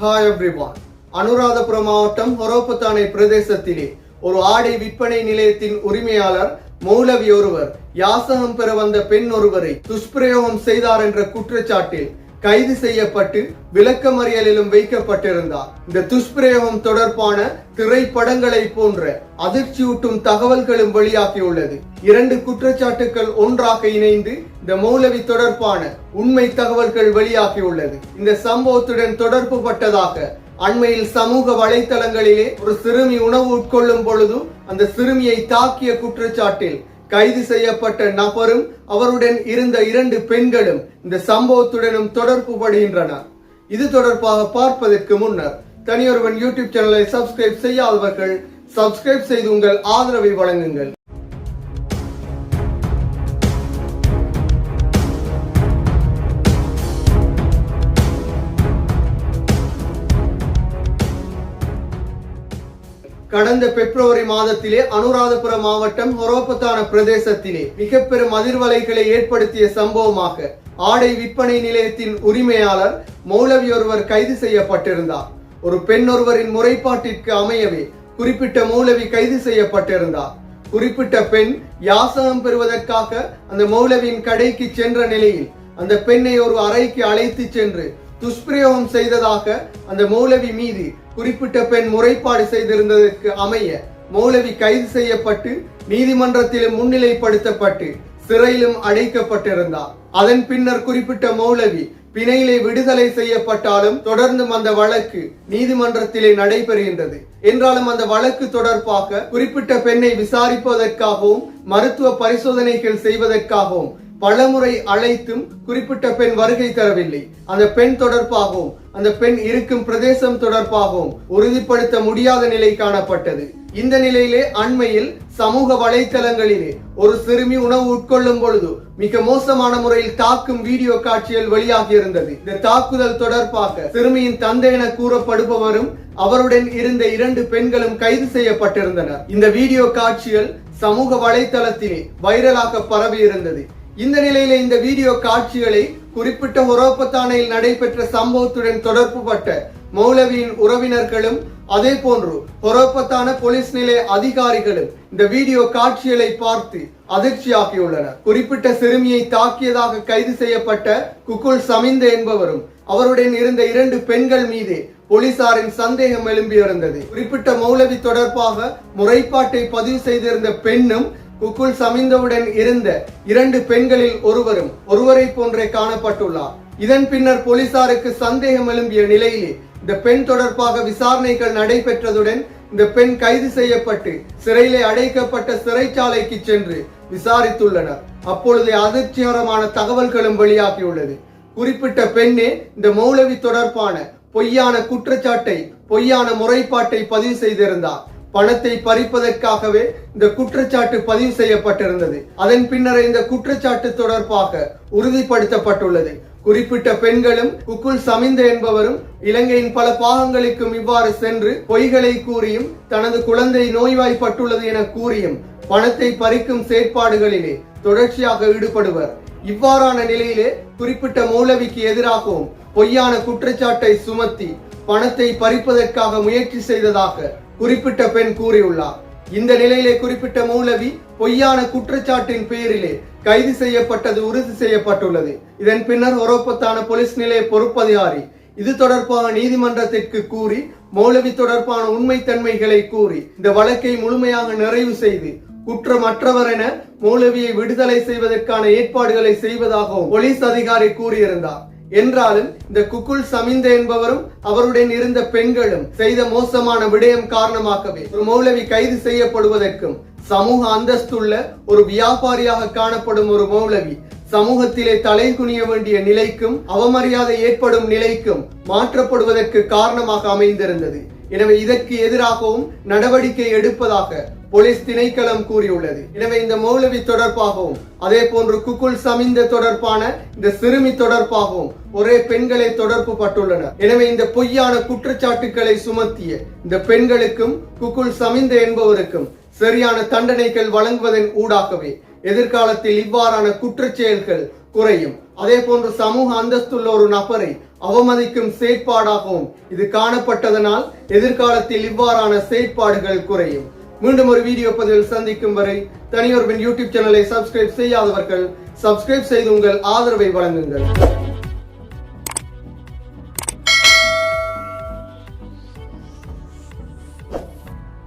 Hi everyone Anuradhapura மாவட்டம் ஹொரோபத்தானை பிரதேசத்திலே ஒரு ஆடை விற்பனை நிலையத்தின் உரிமையாளர் மௌலவி ஒருவர் யாசகம் பெற வந்த பெண் ஒருவரை துஷ்பிரயோகம் செய்தார் என்ற குற்றச்சாட்டில் கைது செய்யப்பட்டு விளக்கமறியலிலும் வைக்கப்பட்டிருந்தார். இந்த துஷ்பிரயோகம் தொடர்பான திரைப்படங்களை போன்ற அதிர்ச்சியூட்டும் தகவல்களும் வெளியாகியுள்ளது. இரண்டு குற்றச்சாட்டுகள் ஒன்றாக இணைந்து இந்த மௌலவி தொடர்பான உண்மை தகவல்கள் வெளியாகியுள்ளது. இந்த சம்பவத்துடன் தொடர்பு பட்டதாக அண்மையில் சமூக வலைதளங்களிலே ஒரு சிறுமி உணவு உட்கொள்ளும் பொழுதும் அந்த சிறுமியை தாக்கிய குற்றச்சாட்டில் கைது செய்யப்பட்ட நபரும் அவருடன் இருந்த இரண்டு பெண்களும் இந்த சம்பவத்துடனும் தொடர்பு படுகின்றனர். இது தொடர்பாக பார்ப்பதற்கு முன்னர் தனியொருவன் யூடியூப் சேனலை சப்ஸ்கிரைப் செய்யாதவர்கள் சப்ஸ்கிரைப் செய்து உங்கள் ஆதரவை வழங்குங்கள். கடந்த பிப்ரவரி மாதத்திலே அனுராதபுரம் மாவட்டம் ஹொரோபத்தான பிரதேசத்திலே மிக பெரும் அதிர்வலைகளை ஏற்படுத்திய சம்பவமாக ஆடை விற்பனை நிலையத்தின் உரிமையாளர் மௌலவி ஒருவர் கைது செய்யப்பட்டிருந்தார். ஒரு பெண் ஒருவரின் முறைப்பாட்டிற்கு அமையவே குறிப்பிட்ட மௌலவி கைது செய்யப்பட்டிருந்தார். குறிப்பிட்ட பெண் யாசகம் பெறுவதற்காக அந்த மௌலவியின் கடைக்கு சென்ற நிலையில் அந்த பெண்ணை ஒரு அறைக்கு அழைத்து சென்று துஷ்பிரயோகம் செய்ததாக அந்த மௌலவி மீது குறிப்பிட்ட பெண் முறைப்பாடு செய்திருந்ததற்கு அமைய மௌலவி கைது செய்யப்பட்டு நீதிமன்றத்திலும் முன்னிலைப்படுத்தப்பட்டு சிறையிலும் அடைக்கப்பட்டிருந்தார். அதன் பின்னர் குறிப்பிட்ட மௌலவி பிணையிலே விடுதலை செய்யப்பட்டாலும் தொடர்ந்தும் அந்த வழக்கு நீதிமன்றத்திலே நடைபெறுகின்றது. என்றாலும் அந்த வழக்கு தொடர்பாக குறிப்பிட்ட பெண்ணை விசாரிப்பதற்காகவும் மருத்துவ பரிசோதனைகள் செய்வதற்காகவும் பலமுறை அழைத்தும் குறிப்பிட்ட பெண் வருகை தரவில்லை. அந்த பெண் தொடர்பாகவும் அந்த பெண் இருக்கும் பிரதேசம் தொடர்பாகவும் உறுதிப்படுத்த முடியாத நிலை காணப்பட்டது. இந்த நிலையிலே அண்மையில் சமூக வலைத்தளங்களிலே ஒரு சிறுமி உணவு உட்கொள்ளும் பொழுது மிக மோசமான முறையில் தாக்கும் வீடியோ காட்சிகள் வெளியாகி இருந்தது இந்த தாக்குதல் தொடர்பாக சிறுமியின் தந்தை என கூறப்படுபவரும் அவருடன் இருந்த இரண்டு பெண்களும் கைது செய்யப்பட்டிருந்தனர். இந்த வீடியோ காட்சிகள் சமூக வலைத்தளத்திலே வைரலாக பரவி இருந்தது இந்த நிலையில இந்த வீடியோ காட்சிகளை குறிப்பிட்ட ஹொரோப்பத்தானையில் நடைபெற்ற சம்பவத்துடன் தொடர்புபட்ட மௌலவியின் உறவினர்களும் அதே போன்று ஹொரோப்பத்தான போலீஸ் நிலைய அதிகாரிகளும் இந்த வீடியோ காட்சிகளை பார்த்து அதிர்ச்சியாகியுள்ளனர். குறிப்பிட்ட சிறுமியை தாக்கியதாக கைது செய்யப்பட்ட குக்குல் சமிந்த என்பவரும் அவருடன் இருந்த இரண்டு பெண்கள் மீது போலீசாரின் சந்தேகம் எழும்பியிருந்தது. குறிப்பிட்ட மௌலவி தொடர்பாக முறைப்பாட்டை பதிவு செய்திருந்த பெண்ணும் குக்குல் சமிந்தவுடன் இருந்த இரண்டு பெண்களில் ஒருவரும் ஒருவரை போன்றே காணப்பட்டுள்ளார். இதன் பின்னர் போலீசாருக்கு சந்தேகம் எழும்பிய நிலையிலே இந்த பெண் தொடர்பாக விசாரணைகள் நடைபெற்றதுடன் இந்த பெண் கைது செய்யப்பட்டு சிறையிலே அடைக்கப்பட்ட சிறைச்சாலைக்கு சென்று விசாரித்துள்ளனர். அப்பொழுது அதிர்ச்சிகரமான தகவல்களும் வெளியாகியுள்ளது. குறிப்பிட்ட பெண்ணே இந்த மௌலவி தொடர்பான பொய்யான குற்றச்சாட்டை பொய்யான முறைப்பாட்டை பதிவு செய்திருந்தார். பணத்தை பறிப்பதற்காகவே இந்த குற்றச்சாட்டு பதிவு செய்யப்பட்டிருந்தது. அதன் பின்னர் இந்த குற்றச்சாட்டு தொடர்பாக உறுதிப்படுத்தப்பட்டுள்ளது. குறிப்பிட்ட பெண்களும் குக்குல் சமிந்த என்பவரும் இலங்கையின் பல பாகங்களுக்கும் இவ்வாறு சென்று பொய்களை கூறியும் தனது குழந்தை நோய்வாய்ப்பட்டுள்ளது என கூறியும் பணத்தை பறிக்கும் செயற்பாடுகளிலே தொடர்ச்சியாக ஈடுபடுவர். இவ்வாறான நிலையிலே குறிப்பிட்ட மௌலவிக்கு எதிராகவும் பொய்யான குற்றச்சாட்டை சுமத்தி பணத்தை பறிப்பதற்காக முயற்சி செய்ததாக குறிப்பிட்ட பெண் கூறியுள்ளார். இந்த நிலையிலே குறிப்பிட்ட மௌலவி பொய்யான குற்றச்சாட்டின் பேரிலே கைது செய்யப்பட்டது உறுதி செய்யப்பட்டுள்ளது. இதன் பின்னர் ஒரோப்பத்தான போலீஸ் நிலைய பொறுப்பதிகாரி இது தொடர்பாக நீதிமன்றத்திற்கு கூறி மௌலவி தொடர்பான உண்மைத்தன்மைகளை கூறி இந்த வழக்கை முழுமையாக நிறைவு செய்து குற்றமற்றவர் என மௌலவியை விடுதலை செய்வதற்கான ஏற்பாடுகளை செய்வதாகவும் போலீஸ் அதிகாரி கூறியிருந்தார். என்றாலும் இந்த குக்குல் சமிந்த என்பவரும் அவருடன் இருந்த பெண்களும் செய்த மோசமான விடயம் காரணமாகவே ஒரு மௌலவி கைது செய்யப்படுவதற்கும் சமூக அந்தஸ்துள்ள ஒரு வியாபாரியாக காணப்படும் ஒரு மௌலவி சமூகத்திலே தலை குனிய வேண்டிய நிலைக்கும் அவமரியாதை ஏற்படும் நிலைக்கும் மாற்றப்படுவதற்கு காரணமாக அமைந்திருந்தது. எனவே இதற்கு எதிராகவும் நடவடிக்கை எடுப்பதாக போலீஸ் திணைக்களம் கூறியுள்ளது. எனவே இந்த மௌலவி தொடர்பாகவும் அதே போன்று குக்குல் சமிந்த தொடர்பான இந்த சிறுமி தொடர்பாகவும் ஒரே பெண்களை தொடர்பு பட்டுள்ளனர். எனவே இந்த பொய்யான குற்றச்சாட்டுக்களை சுமத்திய இந்த பெண்களுக்கும் குக்குல் சமிந்த என்பவருக்கும் சரியான தண்டனைகள் வழங்குவதன் ஊடாகவே எதிர்காலத்தில் இவ்வாறான குற்றச்செயல்கள் குறையும். அதே போன்று சமூக அந்தஸ்துள்ள ஒரு நபரை அவமதிக்கும் செயற்பாடாகவும் இது காணப்பட்டதனால் எதிர்காலத்தில் இவ்வாறான செயற்பாடுகள் குறையும். மீண்டும் ஒரு வீடியோ பதிவில் சந்திக்கும் வரை தனியொருவன் யூடியூப் சேனலை சப்ஸ்கிரைப் செய்யாதவர்கள் சப்ஸ்கிரைப் செய்து உங்கள் ஆதரவை வழங்குங்கள்.